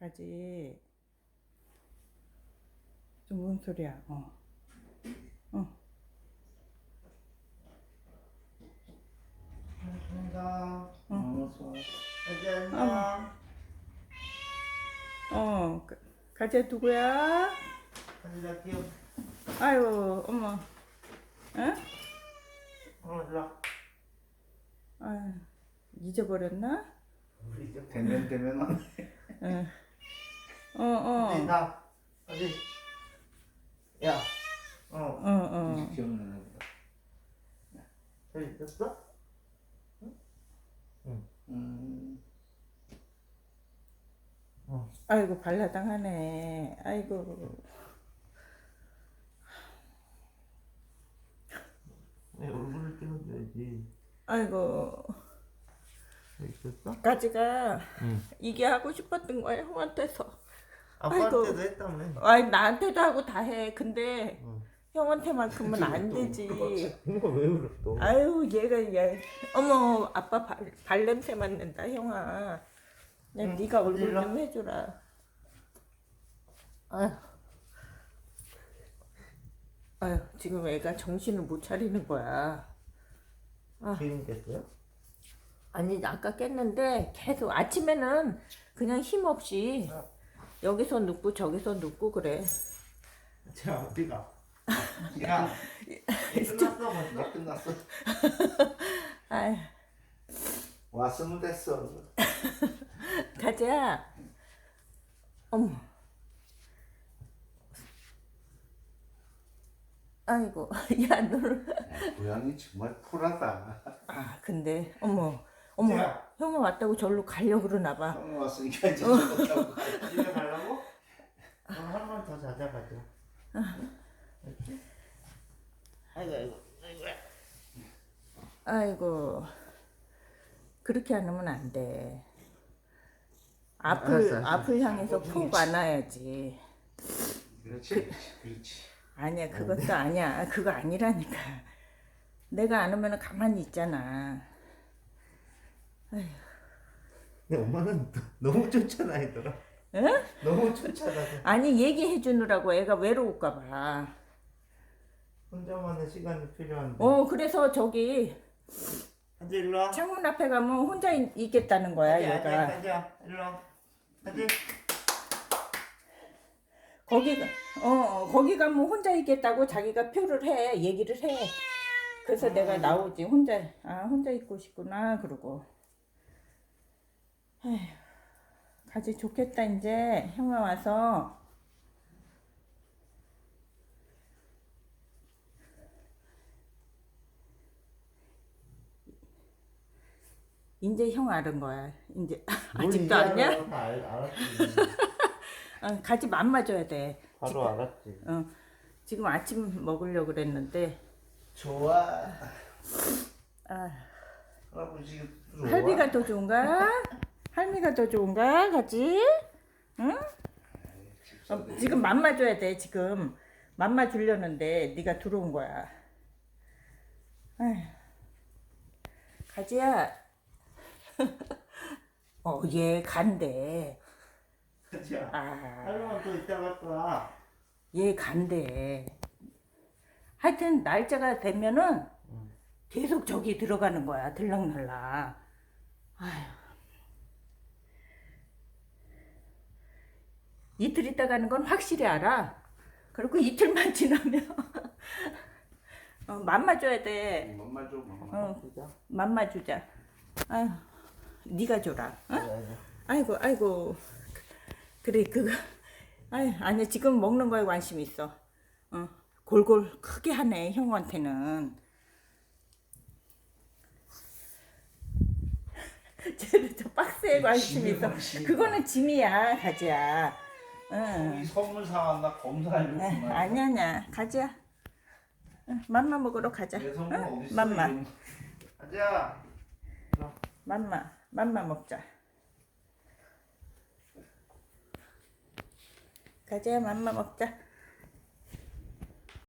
가지. 좀 뭔 소리야? 어. 어. 감사합니다. 어. 감사합니다. 어. 가- 가지야 누구야? 감사합니다. 귀여워. 아유, 어머. 응? 어, 일로 와. 아유, 잊어버렸나? 우리 이제 대면 되면 안 응. 어, 어디 어. 나 어디 야 어, 어, 어. 기억나나 보다. 저기 있었어? 음, 아이고, 발라당하네. 아이고. 왜 얼굴을 찍어줘야지 아이고. 저기 있었어? 가지가 응 이게 하고 싶었던 거야, 형한테서. 아빠한테도 했다며 아이, 나한테도 하고 다 해. 근데 응. 형한테만큼은 안 되지. 이거 왜 울었어? 아유, 얘가, 얘. 어머, 아빠 발, 발냄새 맡는다, 형아. 야, 응, 네가 얼굴 일로 와. 좀 해주라. 아유. 아유, 지금 애가 정신을 못 차리는 거야. 기름 깼어요? 아니, 아까 깼는데 계속 아침에는 그냥 힘 없이 여기서 눕고 저기서 눕고 그래. 제 앞뒤가 야 끝났어 벌써 나 끝났어. 아유, 왔으면 됐어. 가자. 어머. 아이고, 야, 너를. 야, 고양이 정말 쿨하다. 아, 근데, 어머, 어머, 자. 형아 왔다고 절로 가려고 그러나 봐. 형이 왔으니까 이제 저거 타고 집에 가려고? 그럼 한번 더 자자 가자 알지? 아이고 아이고 아이고 아이고, 그렇게 안 하면 안 돼. 앞을, 알았어, 알았어. 앞을 향해서 푹 안아야지. 그렇지, 그렇지, 그렇지. 아니야, 그것도 아니야. 그거 아니라니까. 내가 안 오면 가만히 있잖아. 근데 엄마는 너무 쫓아다니더라 응? 너무 쫓아다녀 아니, 얘기해 주느라고 애가 외로울까 봐. 혼자만의 시간이 필요한데 어, 그래서 저기 앉아 일로 와 창문 앞에 가면 혼자 있, 있겠다는 거야, 앉아 얘가. 앉아 일로 와 앉아 거기, 어, 어, 거기 가면 혼자 있겠다고 자기가 표를 해, 얘기를 해. 그래서 내가 나오지. 혼자, 아, 혼자 있고 싶구나, 그러고. 에휴, 가지 좋겠다, 이제. 형아 와서. 이제 형 알은 거야. 이제 아직도 아니야? 다 알, 알았지 어, 가지 맘마줘야 돼. 바로 알았지 어, 지금 아침 먹으려고 그랬는데 좋아. 아, 할아버지 좋아. 할비가 더 좋은가? 할미가 더 좋은가? 가지? 응? 어, 지금 맘마 줘야 돼. 지금 맘마 주려는데 네가 들어온 거야. 아휴. 가지야. 어, 얘 간대. 가자 아, 할머니 또 이따 갈 거야 얘 간대. 하여튼 날짜가 되면은 계속 저기 들어가는 거야. 들락날락. 아휴. 이틀 있다 가는 건 확실히 알아. 그리고 이틀만 지나면 어, 맘마 줘야 돼. 엄마 줘, 엄마. 어, 맘마 주자. 아휴, 네가 줘라. 어? 앉아 앉아 아이고 아이고 그래 그거 아이 아니 지금 먹는 거에 관심 있어 어 골골 크게 하네 형한테는 쟤는 저 박스에 관심 있어 그거는 짐이야 가지야 응 이 선물 사왔나 검사하려고. 에, 아니야 아니야 가지야 응, 맘마 먹으러 가자 내 선물 응? 어디 있어? 맘마 이런 거. 앉아 맘마 맘마 먹자 가지야 맘마 먹자